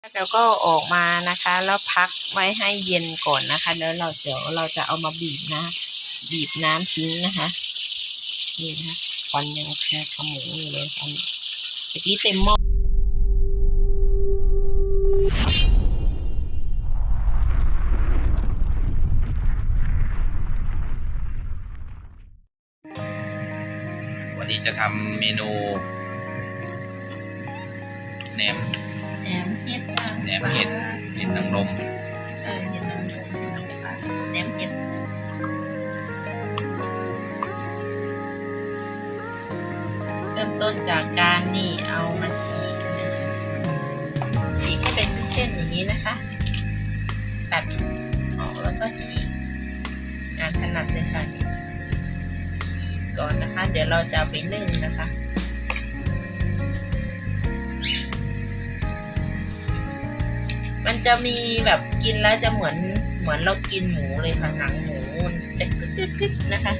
แล้วก็ออกมานะคะ แล้วพักไว้ให้เย็นก่อนนะคะแล้วเราเดี๋ยวเราจะเอามาบีบนะบีบน้ำทิ้งนะคะ นี่นะควันยังแค่ขโมงอยู่เลยตอนนี้เมื่อกี้เต็มหม้อวันนี้จะทำเมนูแหนม นมเห็ดค่ะแหนมเห็ดเห็ดนางรมเออเห็ดนางรมเห็ดนางฟ้าแหนมเห็ดเริ่มต้นจากการนี่เอามาฉีกนะคะฉีกให้เป็นเส้นๆอย่างนี้นะคะ ตัดออกแล้วก็ฉีกงานถนัดเลยค่ะนี่ฉีกก่อนนะคะ เดี๋ยวเราจะเอาไปนึ่งนะคะ จะมีแบบกินแล้วจะเหมือนเหมือนเรากินหมูเลยค่ะหนังหมูมันจะกึดกึดกึดนะคะ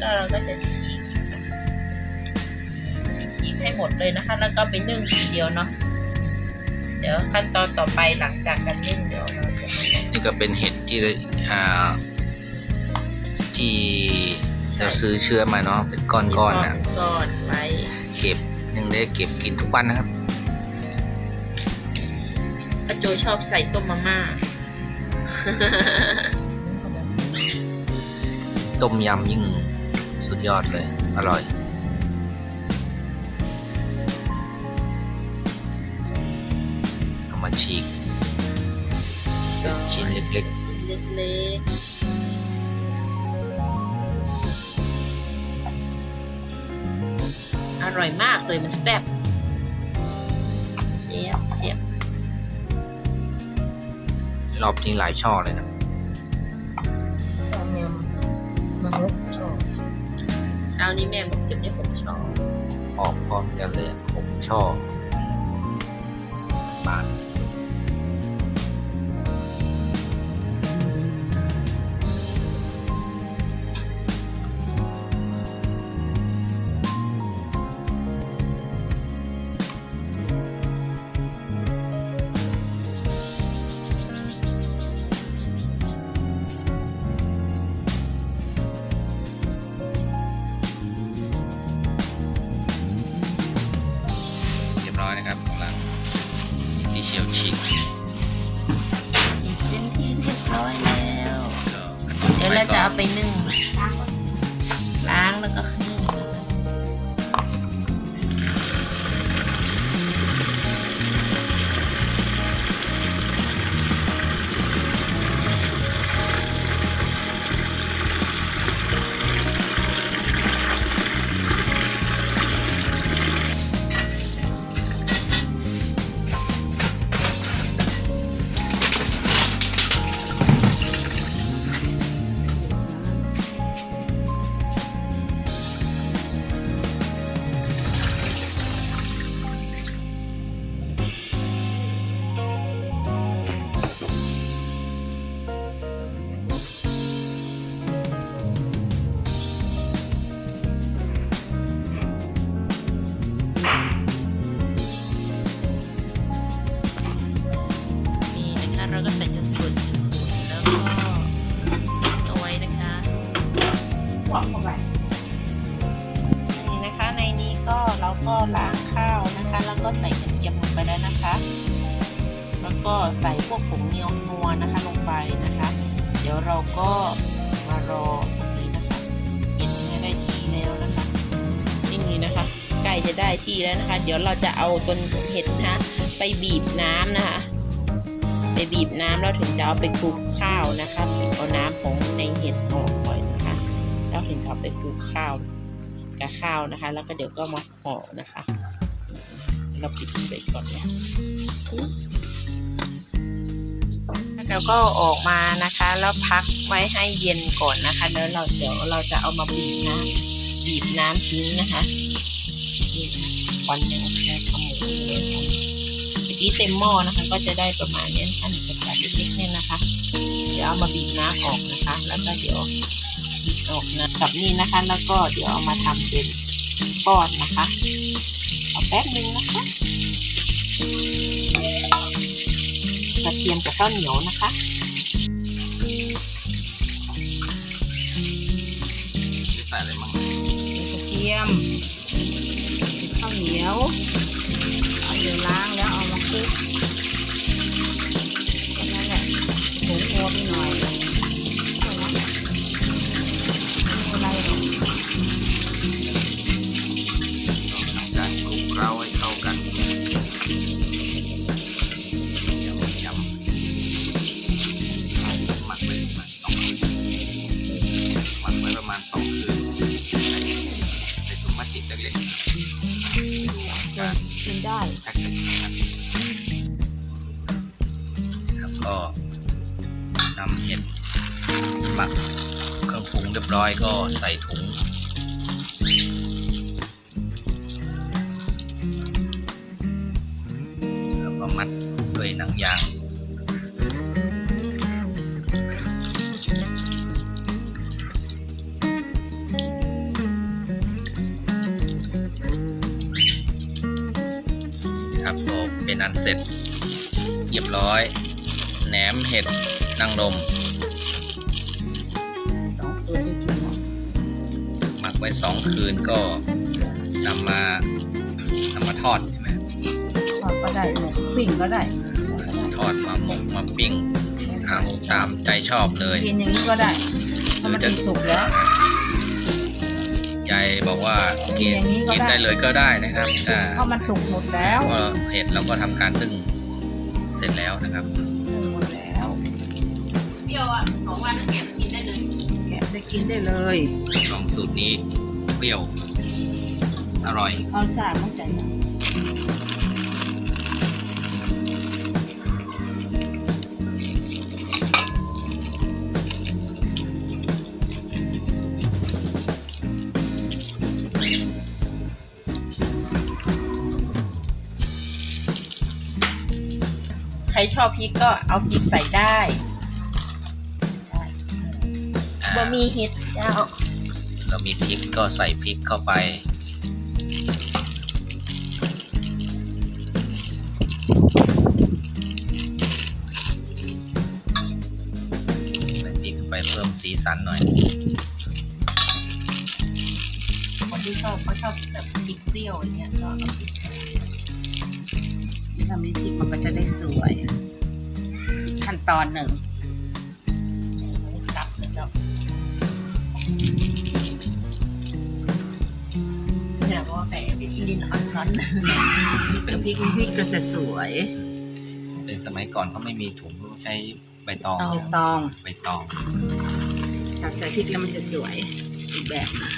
ก็เราก็จะฉีกนะคะฉีกฉีกให้หมดเลยนะคะ แล้วก็ไปนึ่งทีเดียวเนาะเดี๋ยวขั้นตอนต่อไปหลังจากการนึ่งเดี๋ยวเราจะมานี่ก็เป็นเห็ดที่อ่าที่เราซื้อเชื้อมาเนาะเป็นก้อนๆน่ะก้อนไว้เก็บ ยังได้เก็บกินทุกวันนะครับป้าโจชอบใส่ต้มมาม่า ต้มยำยิ่งสุดยอดเลย อร่อย เอามาฉีกเป็นชิ้นเล็กเล็กๆ ร่อยมากเลยมันแซ่บเสียบเสียบๆรอบนี้หลายช่อเลยนะตอนนี้มันลุกชอบเช้านี้แม่บอกเก็บได้ผมชอบออกพร้อมกันเลยอะผมชอบบาน ดี๋ยวเราจะเอาไปนึ่งล้างแล้วก็ เราก็ใส่จนสุดแล้วก็เอาไว้นะคะวางเข้าไปนี่นะคะในนี้ก็เราก็ล้างข้าวนะคะ แล้วก็ใส่กระเทียมลงไปแล้วนะคะ แล้วก็ใส่พวกผงเนียวนัวนะคะลงไปนะคะ เดี๋ยวเราก็มารอตรงนี้นะคะเห็นให้ได้ที่แล้วนะคะนี่นะคะใกล้จะได้ที่แล้วนะคะ เดี๋ยวเราจะเอาต้นเห็ดนะคะ ไปบีบน้ำนะคะ ไปบีบน้ำแล้วถึงจะเอาไปคลุกข้าวนะคะบีบเอาน้ำของในเห็ดออกก่อนนะคะแล้วถึงจะเอาไปคลุกข้าวกับข้าวนะคะ แล้วก็เดี๋ยวก็มาห่อนะคะ เราปิดไปก่อนนะแล้วก็ออกมานะคะ แล้วพักไว้ให้เย็นก่อนนะคะแล้วเราเดี๋ยวเราจะเอามาบีบน้ำบีบน้ำทิ้งนะคะนี่ควันยังแค่ขโมยค่ะเมื่อ กี้เต็มหม้อนะคะ ก็จะได้ประมาณนี้นะคะหนึ่งกระจายเล็กๆเนี่ยนะคะ เดี๋ยวเอามาบีบน้ำออกนะคะ แล้วก็เดี๋ยวบีบออกนะกับนี่นะคะ แล้วก็เดี๋ยวเอามาทำเป็นทอดนะคะ เอาแป๊บนึงนะคะกระเทียมกับข้าวเหนียวนะคะใส่อะไรมั่งกระเทียมข้าวเหนียวเอาเดี๋ยวล้า งแล้วเอามาคลุกแค่นั้นแหละผงงัวไปหน่อยเอาละไม่เป็นไรหรอกทำการคลุกเคล้าให้เข้ากันยำยำหมักไว้ประมาณสองคืนหมักไว้ประมาณสองคืนใส่ถุงพลาสติกเล็กๆการกินได้แพ็คเก็นำเห็ดหมักเครื่องปรุงเรียบร้อยก็ใส่ถุงแล้วก็มัดด้วยหนังยางครับก็เป็นอันเสร็จ นมเห็ดนางรมสองตัวที่กินหมดหมักไว้สองคืนก็นำมานำมาทอดใช่ไหมทอดก็ได้หมกปิ้งก็ได้ ทอดมาหมกมาปิ้งเอาตามใจชอบเลยกินอย่างนี้ก็ได้ถ้ามันเป็นสุกแล้วยายบอกว่ากินอย่างนี้ก็กินได้ได้เลยก็ได้นะครับแต่เพราะมันสุกหมดแล้วก็เห็ดเราก็ทำการนึ่งเสร็จแล้วนะครับหมดแล้ว เปรี้ยวอะสองวันแกะกินได้เลยแกะได้กินได้เลยลองสูตรนี้เปรี้ยว อร่อยเอาชาไม่ใส่น้ำใครชอบพริกก็เอาพริกใส่ได้ได้อ่า บะหมี่เห็ดเจ้า เรามีพริกก็ใส่พริกเข้าไป ใส่พริกเข้าไปเพิ่มสีสันหน่อย คนที่ชอบเขาชอบแบบพริกเปรี้ยวอย่างเงี้ยก็เอาพริกใส่นี่ทำให้พริกมันก็จะได้สวย ขั้นตอนหนึ่ง เนี่ยเพราะว่าแต่พริกลินอ่อนๆเป็นพริกพริกก็จะสวยเป็นสมัยก่อนเขาไม่มีถุงเขาใช้ใบตองตองตองใบตองถ้าใส่พริกแล้วมันจะสวยอีกแบบนะ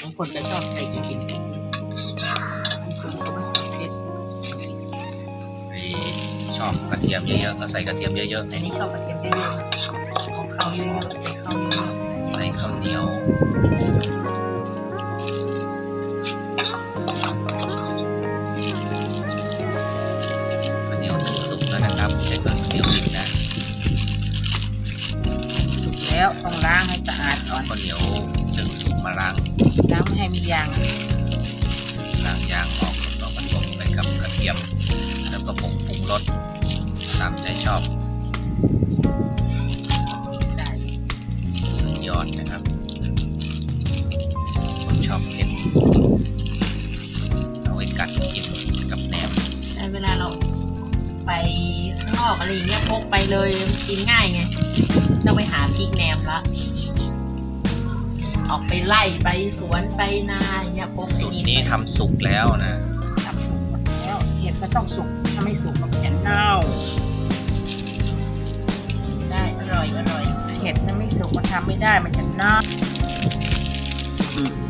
บางคนก็ชอบใส่พริกจริงๆบางคนก็ไม่ใส่เผ็ดไอ้ชอบกระเทียมเยอะๆก็ใส่กระเทียมเยอะๆแต่นี่ชอบกระเทียมเยอะๆของเขาเยอะๆใส่ข้าวเยอะใส่ข้าวเหนียว แล้วต้องล้างให้สะอาดก่อนข้าวเหนียวนึ่งสุกมาล้างล้างไม่ให้มียางล้างยางออกแล้วก็ผสมไปกับกระเทียม แล้วก็ผงปรุงรสตามใจชอบใส่สุดยอดนะครับคนชอบเผ็ดเอาไว้กัดกินกับแหนมแต่เวลาเราไปข้างนอกอะไรอย่างเงี้ยพกไปเลยกินง่ายไง ต้องไปหาพริกแหนมละออกไปไล่ไปสวนไปนาอย่างเงี้ยพกสูไอ้ตรนี้ไปทำสุกแล้วนะทำสุกหมดแล้วเห็ดก็ต้องสุกถ้าไม่สุกมันจะเน่า ได้อร่อยอร่อยเห็ดมันไม่สุกมันทำไม่ได้มันจะเน่าอืม